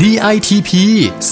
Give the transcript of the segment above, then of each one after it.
DITP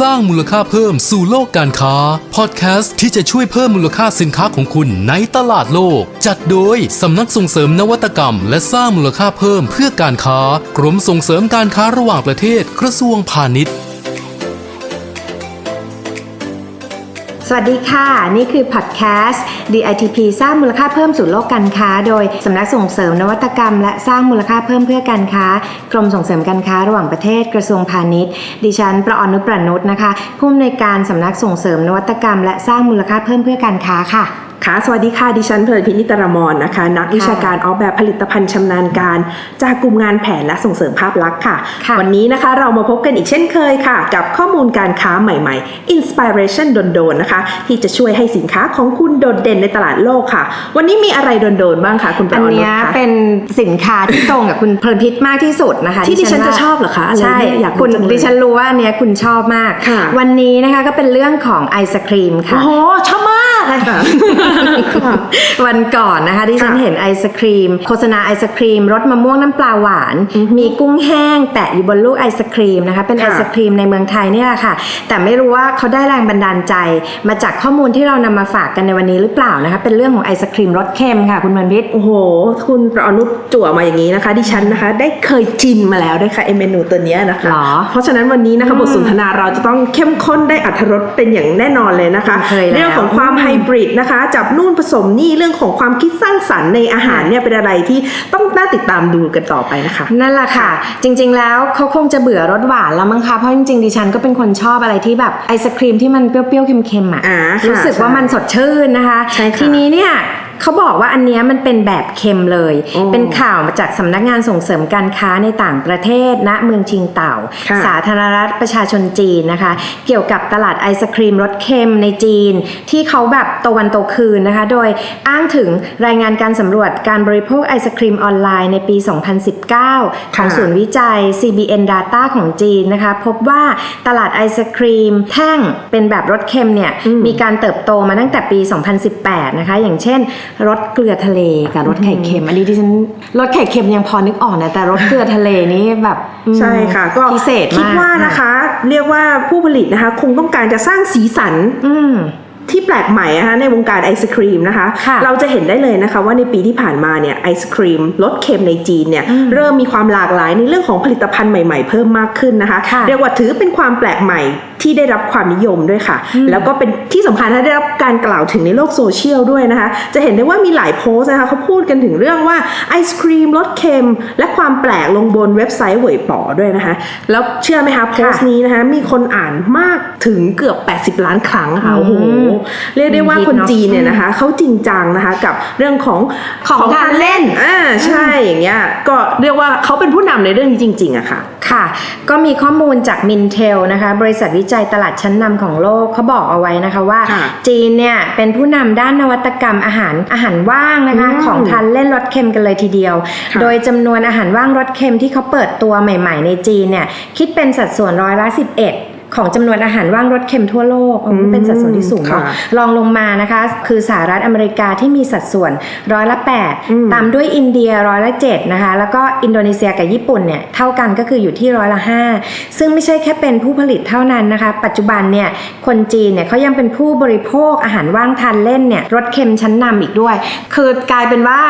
สร้างมูลค่าเพิ่มสู่โลกการค้า พอดแคสต์ที่จะช่วยเพิ่มมูลค่าสินค้าของคุณในตลาดโลก จัดโดยสำนักส่งเสริมนวัตกรรม และสร้างมูลค่าเพิ่มเพื่อการค้า กรมส่งเสริมการค้าระหว่างประเทศกระทรวงพาณิชย์ วัสดีค่ะ นี่คือพอดแคสต์ DITP สร้างมูลค่าเพิ่มสู่โลกการค้า โดยสำนักส่งเสริมนวัตกรรม และสร้างมูลค่าเพิ่มเพื่อการค้า กรมส่งเสริมการค้าระหว่างประเทศกระทรวงพาณิชย์ ดิฉันประอนุประนุษนะคะผู้อำนวยการสำนักส่งเสริมนวัตกรรม และสร้างมูลค่าเพิ่มเพื่อการค้าค่ะ ค่ะสวัสดีค่ะ ดิฉันเพลินพินิตรมรนะคะ นักวิชาการออกแบบผลิตภัณฑ์ชำนาญการ จากกลุ่มงานแผนและส่งเสริมภาพลักษณ์ค่ะค่ะ วันนี้นะคะเรามาพบกันอีกเช่นเคยค่ะ กับข้อมูลการค้าใหม่ๆ Inspiration โดนๆนะคะ ที่จะช่วยให้สินค้าของคุณโดดเด่นในตลาดโลกค่ะ วันนี้มีอะไรโดนๆบ้างคะคุณประอันอนุเนี้ยคะเป็นสินค้าที่ตรงกับคุณเพลินพิษมากที่สุดนะคะที่ดิฉันว่าจะชอบเหรอคะอะไรใช่เนี่ยอยากรู้คุณจังเลยดิฉันรู้ว่าอันเนี้ยคุณชอบมากค่ะวันนี้นะคะก็เป็นเรื่องของไอศครีมค่ะโอ้โหชอบมากเลยค่ะ วันก่อนนะคะที่ฉันค่ะเห็นไอศครีม โฆษณาไอศครีมรสมะม่วงน้ำปลาหวาน มีกุ้งแห้งแตะอยู่บนลูกไอศครีมนะคะ เป็นไอค่ะศครีมในเมืองไทยเนี่ยแหละค่ะ แต่ไม่รู้ว่าเขาได้แรงบันดาลใจ มาจากข้อมูลที่เรานำมาฝากกันในวันนี้หรือเปล่านะคะ เป็นเรื่องของไอศครีมรสเค็มค่ะ คุณมันพิษโอ้โห คุณประอนุจั่วมาอย่างนี้นะคะ ดิฉันนะคะ ได้เคยชินมาแล้วด้วยค่ะไอเมนูตัวเนี้ยนะคะหรอเพราะฉะนั้นวันนี้นะคะอืมบทสนทนาเราจะต้องเข้มข้นได้อัธรสเป็นอย่างแน่นอนเลยนะคะเคยแล้วเรื่องของความอืมไฮบริดนะคะ จับนู่นผสมนี่เรื่องของความคิดสร้างสรรค์ในอาหารเนี่ยเป็นอะไรที่ต้องน่าติดตามดูกันต่อไปนะคะ นั่นแหละค่ะ จริง ๆ แล้วเขาคงจะเบื่อรสหวานแล้วมั้งคะเพราะจริงๆดิฉันก็เป็นคนชอบอะไรที่แบบไอศครีมที่มันเปรี้ยวๆเค็มๆอะอ่าค่ะรู้สึกว่ามันสดชื่นนะคะใช่ค่ะทีนี้เนี่ย เขาบอกว่าอันเนี้ยมันเป็นแบบเค็มเลย โอ้เป็นข่าวมาจากสำนักงานส่งเสริมการค้าในต่างประเทศณเมืองชิงเต่า ค่ะ สาธารณรัฐประชาชนจีนนะคะ เกี่ยวกับตลาดไอศครีมรสเค็มในจีน ที่เขาแบบโตวันโตคืนนะคะ โดยอ้างถึงรายงานการสำรวจการบริโภคไอศครีมออนไลน์ในปี 2019 ของค่ะ ศูนย์วิจัย CBN Data ของจีนนะคะ พบว่าตลาดไอศครีมแท่งเป็นแบบรสเค็มเนี่ย อืม มีการเติบโตมาตั้งแต่ปี 2018 นะคะ อย่างเช่นรสเกลือทะเลกับรสไข่เค็ม อันนี้ที่ฉันรสไข่เค็มยังพอนึกออกนะแต่รสเกลือทะเลนี่แบบอืมใช่ค่ะก็พิเศษมากคิดว่านะคะ เรียกว่าผู้ผลิตนะคะ คงต้องการจะสร้างสีสันอืม ที่แปลกใหม่นะคะในวงการไอศครีมนะคะค่ะเราจะเห็นได้เลยนะคะว่าในปีที่ผ่านมาเนี่ยไอศครีมรสเค็มในจีนเนี่ยอืมเริ่มมีความหลากหลายในเรื่องของผลิตภัณฑ์ใหม่ๆ เพิ่มมากขึ้นนะคะค่ะเรียกว่าถือเป็นความแปลกใหม่ที่ได้รับความนิยมด้วยค่ะอืมแล้วก็เป็นที่สำคัญถ้าได้รับการกล่าวถึงในโลกโซเชียลด้วยนะคะ จะเห็นได้ว่ามีหลายโพสต์นะคะเขาพูดกันถึงเรื่องว่าไอศครีมรสเค็ม และความแปลกลงบนเว็บไซต์เหวยป๋อด้วยนะคะ แล้วเชื่อไหมคะโพสต์นี้นะคะมีคนอ่านมากถึงเกือบ 80 ล้านครั้งค่ะโอ้โหเรียกได้ว่าคนจีนเนี่ยนะคะเขาจริงจังนะคะกับเรื่องของของทานเล่นอ่าใช่อย่างเงี้ยก็เรียกว่าเขาเป็นผู้นำในเรื่องนี้จริงๆอะค่ะค่ะ ก็มีข้อมูลจาก Mintel นะคะ บริษัทวิจัยตลาดชั้นนำของโลกเขาบอกเอาไว้นะคะว่าค่ะจีนเนี่ยเป็นผู้นำด้านนวัตกรรมอาหารอาหารว่างนะคะอืมของทานเล่นรสเค็มกันเลยทีเดียวค่ะโดยจำนวนอาหารว่างรสเค็มที่เขาเปิดตัวใหม่ ๆ ในจีนเนี่ยคิดเป็นสัดส่วนร้อยละ11 ของจำนวนอาหารว่างรสเค็มทั่วโลกอืมเป็นสัดส่วนที่สูงเนาะค่ะรองลงมานะคะ คือสหรัฐอเมริกาที่มีสัดส่วนร้อยละอืม8ตามด้วยอินเดียร้อยละ7นะคะ แล้วก็อินโดนีเซียกับญี่ปุ่นเนี่ยเท่ากันก็คืออยู่ที่ร้อยละ5ซึ่งไม่ใช่แค่เป็นผู้ผลิตเท่านั้นนะคะ ปัจจุบันเนี่ยคนจีนเนี่ยเขายังเป็นผู้บริโภคอาหารว่างทานเล่นเนี่ยรสเค็มชั้นนำอีกด้วย คือกลายเป็นว่า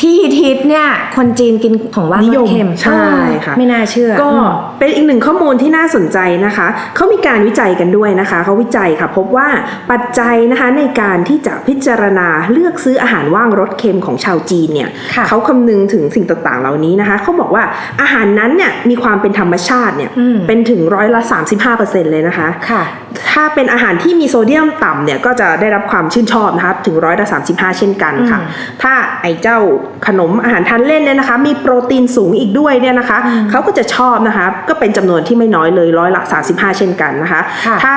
ที่ฮิตๆเนี่ยคนจีนกินของว่างนิรยสมเค็มใช่ค่ะเออไม่น่าเชื่อ ก็อืมเป็นอีกหนึ่งข้อมูลที่น่าสนใจนะคะเขามีการวิจัยกันด้วยนะคะเขาวิจัยค่ะพบว่าปัจจัยนะคะในการที่จะพิจารณาเลือกซื้ออาหารว่างรสเค็มของชาวจีนเนี่ยค่ะเขาคำนึงถึงสิ่งต่างๆ เหล่านี้นะคะเขาบอกว่าอาหารนั้นเนี่ยมีความเป็นธรรมชาติเนี่ยอืมเป็นถึงร้อยละ 35%เลยนะคะค่ะถ้าเป็นอาหารที่มีโซเดียมต่ำเนี่ยก็จะได้รับความชื่นชอบนะคะถึงร้อยละ35เช่นกันค่ะอืมถ้าไอ้เจ้าขนมอาหารทานเล่นเนี่ยนะคะ มีโปรตีนสูงอีกด้วยเนี่ยนะคะเขาก็จะชอบนะคะ ก็เป็นจำนวนที่ไม่น้อยเลยร้อยละ35เช่นกันนะคะค่ะถ้า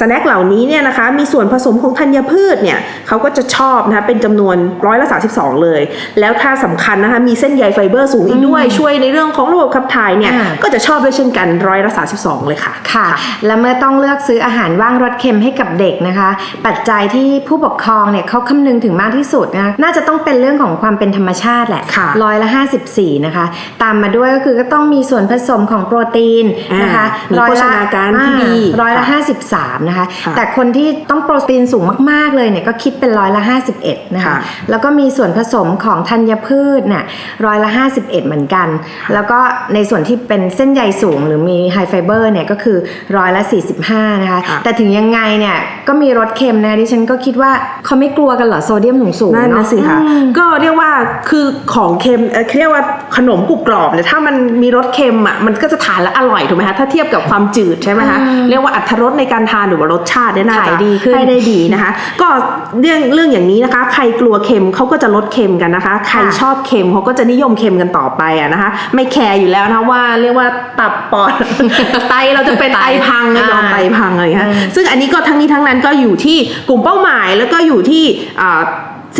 สแน็คเหล่านี้เนี่ยนะคะมีส่วนผสมของธัญพืชเนี่ยเขาก็จะชอบนะคะเป็นจำนวนร้อยละ32เลย แล้วถ้าสำคัญนะคะมีเส้นใยไฟเบอร์สูงอีกด้วยช่วยในเรื่องของระบบขับถ่ายเนี่ยอ่าก็จะชอบด้วยเช่นกันร้อยละ32เลยค่ะค่ะ และเมื่อต้องเลือกซื้ออาหารว่างรสเค็มให้กับเด็กนะคะ ปัจจัยที่ผู้ปกครองเนี่ยเขาคำนึงถึงมากที่สุดนะน่าจะต้องเป็นเรื่องของความเป็นธรรมชาติแหละค่ะร้อยละ54นะคะ ตามมาด้วยก็คือก็ต้องมีส่วนผสมของโปรตีนนะคะอ่ามีโภชนาการที่ดีร้อยละค่ะ53นะคะค่ะแต่คนที่ต้องโปรตีนสูงมากๆเลยเนี่ยก็คิดเป็นร้อยละ 51 นะคะค่ะแล้วก็มีส่วนผสมของธัญพืชเนี่ยร้อยละ 51 เหมือนกัน แล้วก็ในส่วนที่เป็นเส้นใยสูงหรือมีไฮไฟเบอร์เนี่ยก็คือร้อยละ 45 นะคะค่ะแต่ถึงยังไงเนี่ยก็มีรสเค็มนะดิฉันก็คิดว่าเขาไม่กลัวกันเหรอโซเดียมสูงๆนั่นเนาะนะสิค่ะอืมก็เรียกว่าคือของเค็มเอ่อเรียกว่าขนมกรุบกรอบเนี่ยถ้ามันมีรสเค็มอะมันก็จะทานแล้วอร่อยถูกไหมคะถ้าเทียบกับความจืดใช่ไหมคะอืมเรียกว่าอัตรสในการทานหรือว่ารสชาติเนี่ยน่าขาจะยดีขึ้นให้ได้ดีนะคะ ก็เรื่องเรื่องอย่างนี้นะคะ ใครกลัวเค็มเขาก็จะลดเค็มกันนะคะ ใครชอบเค็มเขาก็จะนิยมเค็มกันต่อไปอะนะคะ ไม่แคร์อยู่แล้วนะว่าเรียกว่าตับปอดไตเราจะเป็นไตพังนะยอมไตพังอะไรอย่างเงี้ยอืมซึ่งอันนี้ก็ทั้งนี้ทั้งนั้นก็อยู่ที่กลุ่มเป้าหมายแล้วก็อยู่ที่อ่า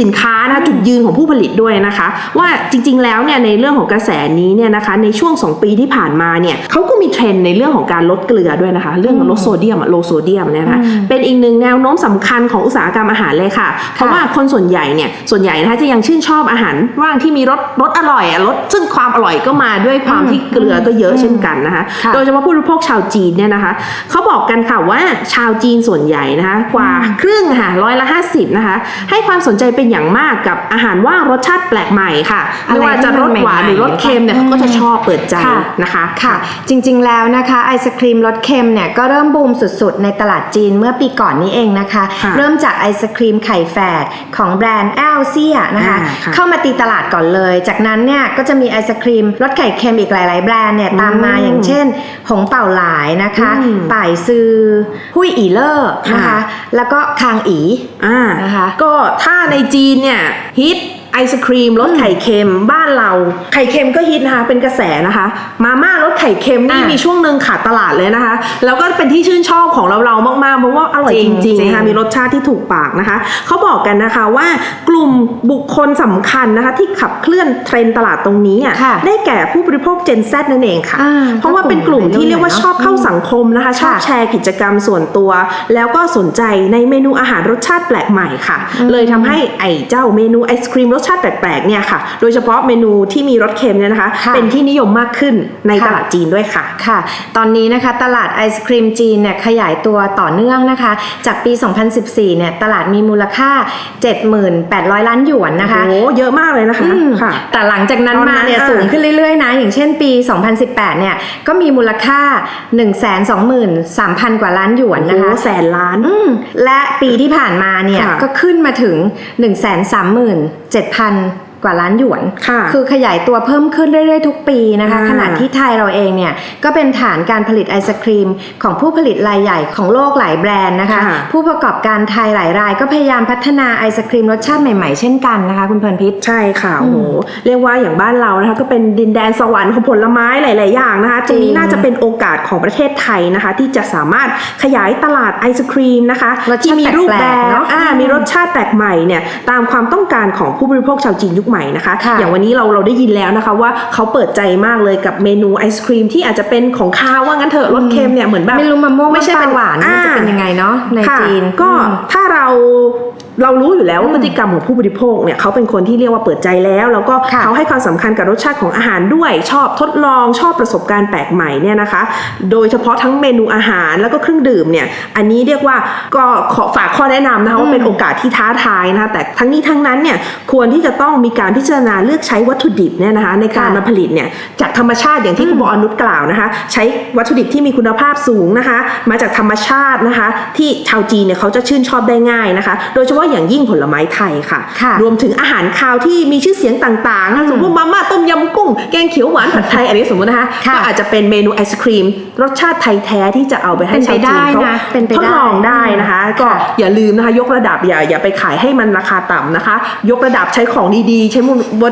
สินค้านะคะจุดยืนของผู้ผลิตด้วยนะคะ ว่าจริงๆแล้วเนี่ยในเรื่องของกระแสนี้เนี่ยนะคะในช่วง 2 ปีที่ผ่านมาเนี่ยเขาก็มีเทรนด์ในเรื่องของการลดเกลือด้วยนะคะ เรื่องของลดโซเดียมโลโซเดียมเนี่ยนะคะเป็นอีกหนึ่งแนวโน้มสำคัญของอุตสาหกรรมอาหารเลยค่ะ เพราะว่าคนส่วนใหญ่เนี่ยส่วนใหญ่นะคะจะยังชื่นชอบอาหารว่างที่มีรสรสอร่อยอะรสซึ่งความอร่อยก็มาด้วยความที่เกลือก็เยอะเช่นกันนะคะค่ะโดยเฉพาะผู้บริโภคชาวจีนเนี่ยนะคะเขาบอกกันค่ะว่าชาวจีนส่วนใหญ่นะคะกว่าครึ่งค่ะร้อยละห้าสิบนะคะให้ความสนใจเป็นอย่างมากกับอาหารว่างรสชาติแปลกใหม่ค่ะอะไรไม่ว่าจะรสหวานหรือรสเค็มเนี่ยอืมเขาก็จะชอบเปิดใจค่ะนะคะค่ะ จริงๆแล้วนะคะไอศครีมรสเค็มเนี่ยก็เริ่มบูมสุดๆ ในตลาดจีนเมื่อปีก่อนนี้เองนะคะค่ะเริ่มจากไอศครีมไข่แฝดของแบรนด์แอลเซียนะคะอ่าค่ะเข้ามาตีตลาดก่อนเลย จากนั้นเนี่ยก็จะมีไอศครีมรสไข่เค็มอีกหลาย ๆ แบรนด์เนี่ยตามมาอืมอย่างเช่น หงเป่าหลายนะคะอืมป่ายซือหุยอีเลอร์นะคะค่ะแล้วก็คางอีอ่านะคะก็ถ้าในจีนเนี่ยฮิต ไอศครีมรสไข่เค็มบ้านเรา ไข่เค็มก็ฮิตนะคะเป็นกระแสนะคะ มาม่ารสไข่เค็มนี่อะมีช่วงหนึ่งขาดตลาดเลยนะคะ แล้วก็เป็นที่ชื่นชอบของเราเราๆมากๆเพราะว่าอร่อยจริจงริงจริๆงนะคะมีรสชาติที่ถูกปากนะคะเขาบอกกันนะคะว่ากลุ่มบุคคลสำคัญนะคะที่ขับเคลื่อนเทรนด์ตลาดตรงนี้อะค่ะได้แก่ผู้บริโภค Gen Z นั่นเองค่ะอ่าเพราะว่าเป็นกลุ่มที่เรียกว่าชอบเข้าสังคมนะคะ ชอบค่ะแชร์กิจกรรมส่วนตัว แล้วก็สนใจในเมนูอาหารรสชาติแปลกใหม่ค่ะ เลยทำให้ไอ้เจ้าเมนูไอศครีมรสชาติแปลกๆเนี่ยค่ะ โดยเฉพาะเมนูที่มีรสเค็มเนี่ยนะคะค่ะเป็นที่นิยมมากขึ้นในค่ะตลาดจีนด้วยค่ะค่ะ ตอนนี้นะคะตลาดไอศครีมจีนเนี่ยขยายตัวต่อเนื่องนะคะ จากปี 2014 เนี่ยตลาดมีมูลค่า 78,000 ล้านหยวนนะคะโอ้โหเยอะมากเลยนะคะอืมค่ะ แต่หลังจากนั้นตอนนั้มานเนี่ยอะสูงขึ้นเรื่อยๆนะอย่างเช่นปี 2018 เนี่ยก็มีมูลค่า 123,000 กว่าล้านหยวนโอ้นะโหคะแสนล้านอืมและปีที่ผ่านมาเนี่ยค่ะก็ขึ้นมาถึง7,000 กว่าล้านหยวนค่ะอขยายตัวเพิ่มขึ้นเรื่อยๆทุกปีนะคะอ่าขณะที่ไทยเราเองเนี่ยก็เป็นฐานการผลิตไอศครีม ของผู้ผลิตรายใหญ่ของโลกหลายแบรนด์นะคะค่ะผู้ประกอบการไทยหลายราย ก็พยายามพัฒนาไอศครีมรสชาติใหม่ๆ เช่นกันนะคะ คุณเพลินพิษใช่ค่ะโอ้โหเรียกว่าอย่างบ้านเรานะคะก็เป็นดินแดนสวรรค์ของผลไม้หลาย ๆ อย่างนะคะตรงนี้จริงน่าจะเป็นโอกาสของประเทศไทยนะคะ ที่จะสามารถขยายตลาดไอศครีมนะคะรสชาติที่มีรูปแบแปลกบๆเนอะอ่ามีรสชาติแปลกใหม่เนี่ยตามความต้องการของผู้บริโภคชาวจีนยุคใหม่นะคะค่ะอย่างวันนี้เราเราได้ยินแล้วนะคะว่าเขาเปิดใจมากเลยกับเมนูไอศครีมที่อาจจะเป็นของคาวว่างั้นเถอะรสเค็มเนี่ยเหมือนแบบไม่รู้มะม่วงไม่ใช่ปเป็ลานหวานมันจะเป็นยังไงเนาะในค่ะจีนก็อืมถ้าเรา เรารู้อยู่แล้วว่าพฤติกรรมของผู้บริโภคเนี่ยเขาเป็นคนที่เรียกว่าเปิดใจแล้ว แล้วก็ค่ะเขาให้ความสำคัญกับรสชาติของอาหารด้วย ชอบทดลองชอบประสบการณ์แปลกใหม่เนี่ยนะคะ โดยเฉพาะทั้งเมนูอาหารแล้วก็เครื่องดื่มเนี่ยอันนี้เรียกว่าก็ขอฝากข้อแนะนำนะคะว่าเป็นโอกาสที่ท้าทายนะคะแต่ทั้งนี้ทั้งนั้นเนี่ยควรที่จะต้องมีการพิจารณาเลือกใช้วัตถุดิบเนี่ยนะคะในการค่ะมาผลิตเนี่ยจากธรรมชาติอย่างที่คุณบออนุชกล่าวนะคะ ใช้วัตถุดิบที่มีคุณภาพสูงนะคะ มาจากธรรมชาตินะคะ ที่ชาวจีนเนี่ยเขาจะชื่นชอบได้ง่ายนะคะ โดยเฉพาะอย่างยิ่งผลไม้ไทยค่ะค่ะ รวมถึงอาหารคาวที่มีชื่อเสียงต่างๆนะคะสมมติมาม่าต้มยำกุ้ง แกงเขียวหวานผัดไทยอันนี้สมมตินะคะค่ะก็อาจจะเป็นเมนูไอศครีม รสชาติไทยแท้ที่จะเอาไปให้เป็นไปชาวจีนเขาได้นะเป็นไปทดลองได้ได้นะคะ ก็ค่ะอย่าลืมนะคะ ยกระดับอย่าอย่าไปขายให้มันราคาต่ำนะคะ ยกระดับใช้ของดีๆ ใช้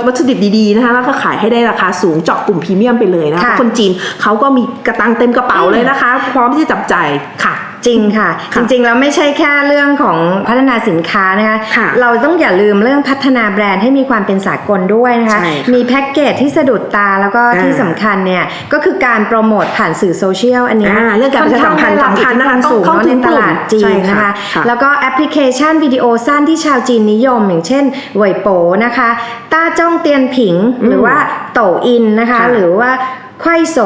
วัตถุดิบดีๆนะคะแล้วก็ขายให้ได้ราคาสูงเจาะกลุ่มพรีเมียมไปเลยนะคะค่ะคนจีนเขาก็มีกระตังเต็มกระเป๋าเลยนะคะ พร้อมที่จะจับจ่ายค่ะ จริงค่ะจค่ะริงๆแล้วไม่ใช่แค่เรื่องของพัฒนาสินค้านะคะค่ะเราต้องอย่าลืมเรื่องพัฒนาแบรนด์ให้มีความเป็นสากลด้วยนะคะใช่ค่ะมีแพ็กเกจที่สะดุดตาแล้วก็อ่าที่สำคัญเนี่ยก็คือการโปรโมทผ่านสื่อโซเชียลอันเนี้ยอ่าเรื่องการประชาสัมพันธ์ค่อข้างได้รับสำคัญนะคะอิทธิพลสูงต้องเนาะเข้าถึในงตลาดจีนใช่นะค่ะคะค่ะแล้วก็แอปพลิเคชันวิดีโอสั้นที่ชาวจีนนิยม อย่างเช่นเหวยโปนะคะ ต้าจ้องเตียนผิงหรือว่าโตอินนะคะค่ะหรือว่า ไขว้โซ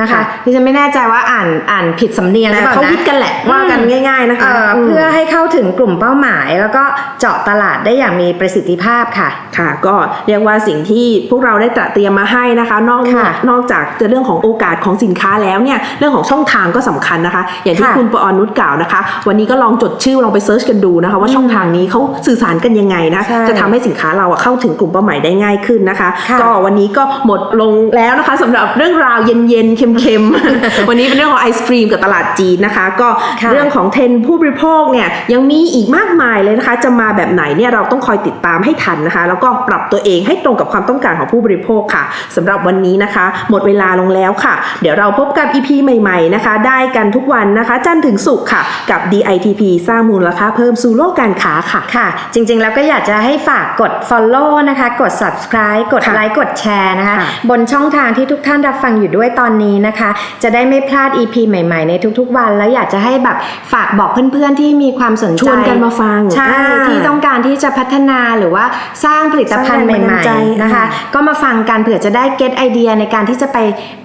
นะคะค่ะดิฉันไม่แน่ใจว่าอ่านอ่านผิดสำเนียงหรืแต่อเปล่าเขานะฮิตกันแหละว่ากันง่าย ๆนะคะเอ่ออมเพื่อให้เข้าถึงกลุ่มเป้าหมาย แล้วก็เจาะตลาดได้อย่างมีประสิทธิภาพค่ะ ค่ะ ก็เรียกว่าสิ่งที่พวกเราได้ตระเตรียมมาให้นะคะ นอกค่ะนอกจากจะเรื่องของโอกาสของสินค้าแล้วเนี่ยเรื่องของช่องทางก็สำคัญนะคะ อย่างที่ค่ะคุณปอนุชกล่าวนะคะ วันนี้ก็ลองจดชื่อลองไปเซิร์ชกันดูนะคะ ว่าช่องทางนี้เขาสื่อสารกันยังไงนะใช่จะทำให้สินค้าเราอะเข้าถึงกลุ่มเป้าหมายได้ง่ายขึ้นนะคะค่ะก็วันนี้ก็หมดลงแล้วนะคะสำหรับเรื่องราวเย็นๆ เค็มๆ วันนี้เป็นเรื่องของไอศครีมกับตลาดจีนนะคะ ก็ค่ะเรื่องของเทรนด์ผู้บริโภคเนี่ยยังมีอีกมากมายเลยนะคะ จะมาแบบไหนเนี่ยเราต้องคอยติดตามให้ทันนะคะ แล้วก็ปรับตัวเองให้ตรงกับความต้องการของผู้บริโภคค่ะสำหรับวันนี้นะคะ หมดเวลาลงแล้วค่ะ เดี๋ยวเราพบกับ EP ใหม่ๆนะคะ ได้กันทุกวันนะคะ จันทร์ถึงศุกร์ค่ะ กับ DITP สร้างมูลค่าเพิ่มสู่โลกการค้าค่ะค่ะ จริงๆแล้วก็อยากจะให้ฝากกด follow นะคะ กด subscribe กดค่ะไลค์กดแชร์นะคะค่ะบนช่องทางที่ทุกท่านรับฟังอยู่ด้วยตอนนี้นะคะ จะได้ไม่พลาด EP ใหม่ๆ ในทุกๆวัน แล้วอยากจะให้แบบฝากบอกเพื่อนๆที่มีความสนใจชวนกันมาฟังใช่อ่าที่ต้องการที่จะพัฒนาหรือว่าสร้างผลิตภัณฑ์สใหร้างแรงบันดาม่ลใจๆนะคะอ่าก็มาฟังกันเผื่อจะได้เก็ตไอเดียในการที่จะไป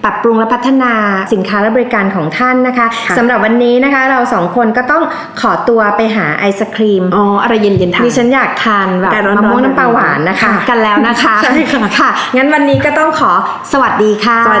ปรับปรุงและพัฒนาสินค้าและบริการของท่านนะคะค่ะสำหรับวันนี้นะคะเราสองคนก็ต้องขอตัวไปหาไอศครีมอ๋ออะไรเย็นๆทานดิฉันอยากทานแบบแต่ร้อนๆมะม่วงน้ำปลาหวานนะคะค่ะกันแล้วนะคะใช่ค่ะค่ะงั้นวันนี้ก็ต้องขอสวัสดีค่ะสวัส